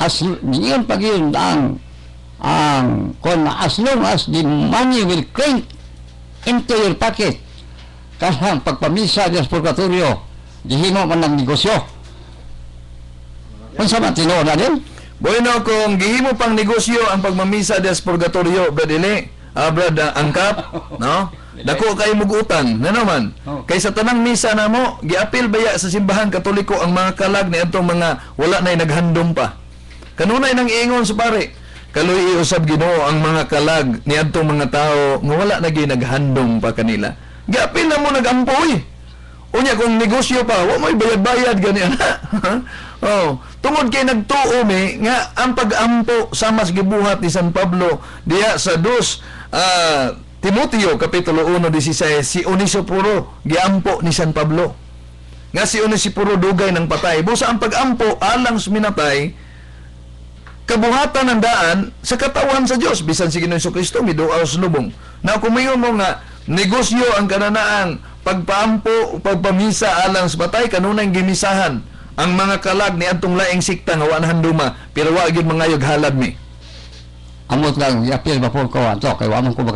as yun pag yun ang ang kon as long as the money will crank into your pocket kasang pagpamisa sa purgatorio gihimo man ng negosyo kung sa matino na din Bueno, kung gihimo pang negosyo ang pagmamisa des purgatorio, brad Ili, ah, brad ah, angkap, no? Dako kay mugutan, na naman. Oh. Kay sa tanang misa na mo, giapil baya sa simbahan katoliko ang mga kalag ni atong mga wala nay naghandom pa. Kanunay nang iingon sa pare. Kaluy iusab Ginoo ang mga kalag ni adtong mga tao nga wala na gyud naghandom pa kanila. Giapil na mo nagampoy. Unya kung negosyo pa, wa mo'y bayad-bayad gani ana. oh, tungod kay nagtuo mi nga ang pag-ampo sa mas gibuhat ni San Pablo diya sa dos ah, Timoteo kapitulo 1:16 si Onesipuro giampo ni San Pablo. Nga si Onesipuro dugay ng patay. Busa ang pag-ampo alang sa minatay kabuhatan ng daan sa katawan sa Dios bisan si Ginoong Kristo miduaw sa lubong. Na kumayon mo nga negosyo ang kananaang pagpaampo pagpamisa alang sa patay kanunay gimisahan ang mga kalag ni antong laing sikta nga wanahan duma pero wa gyud mangayog halad mi. amot lang yapil ba po ko ato kay wa man ko